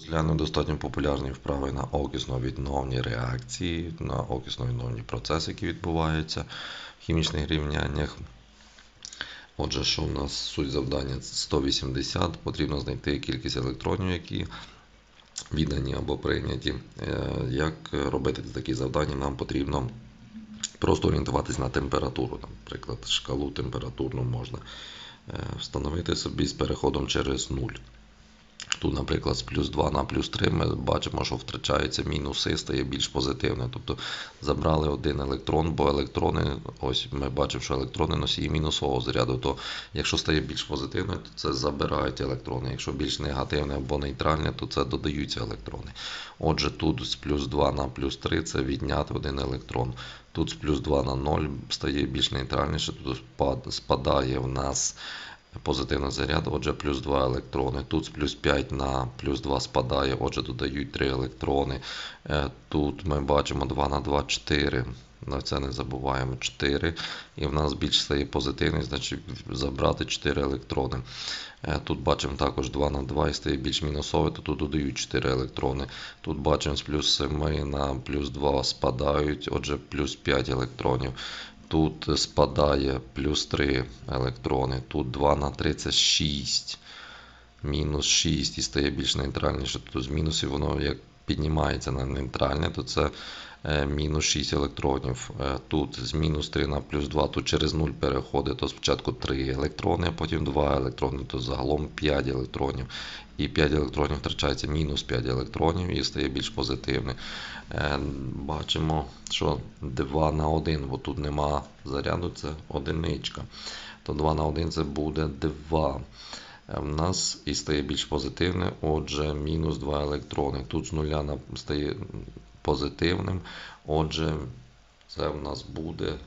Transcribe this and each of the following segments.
Розгляну достатньо популярні вправи на окисно-відновні реакції, на окисно-відновні процеси, які відбуваються в хімічних рівняннях. Отже, що в нас суть завдання 180, потрібно знайти кількість електронів, які віддані або прийняті. Е, Як робити такі завдання, нам потрібно просто орієнтуватись на температуру. Наприклад, шкалу температурну можна е, встановити собі з переходом через 0. Тут, наприклад, з плюс 2 на плюс 3 ми бачимо, що втрачаються мінуси, стає більш позитивне. Тобто забрали один електрон, бо електрони, ось ми бачимо, що електрони носії мінусового заряду. То якщо стає більш позитивне, то це забирають електрони. Якщо більш негативне або нейтральне, то це додаються електрони. Отже, тут з плюс 2 на плюс 3 це відняти один електрон. Тут з плюс 2 на 0 стає більш нейтральніше, тут спадає в нас позитивний заряд, отже, плюс 2 електрони. Тут з плюс 5 на плюс 2 спадає, отже, додають 3 електрони. Е, Тут ми бачимо 2 на 2 4. На це не забуваємо 4. І в нас більш стає позитивний, значить забрати 4 електрони. Е, Тут бачимо також 2 на 2 і стає більш мінусовий, то тут додають 4 електрони. Тут бачимо з плюс 7 на плюс 2 спадають, отже, плюс 5 електронів. Тут спадає плюс 3 електрони, тут 2 на 3 це 6, мінус 6 і стає більш нейтральніше. Тут з мінусів воно як піднімається на нейтральне, то це е, мінус 6 електронів. Е, Тут з мінус 3 на плюс 2, тут через 0 переходить, то спочатку 3 електрони, а потім 2 електрони, то загалом 5 електронів. І 5 електронів втрачається мінус 5 електронів і стає більш позитивним. Е, Бачимо, що 2 на 1, бо тут нема заряду, це одиничка. То 2 на 1 це буде 2. Е, В нас і стає більш позитивне, отже, мінус 2 електрони. Тут з нуля стає позитивним, отже, це в нас буде е,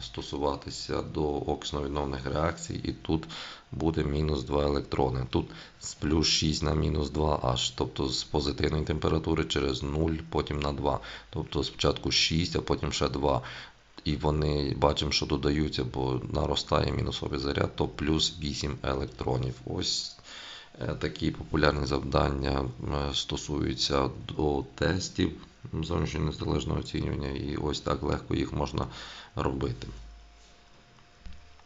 стосуватися до окисно-відновних реакцій, і тут буде мінус 2 електрони. Тут з плюс 6 на мінус 2 аж, тобто з позитивної температури через 0, потім на 2. Тобто спочатку 6, а потім ще 2. І вони бачимо, що додаються, бо наростає мінусовий заряд, то плюс 8 електронів. Ось е, такі популярні завдання е, стосуються до тестів зовнішнього незалежного оцінювання, і ось так легко їх можна робити.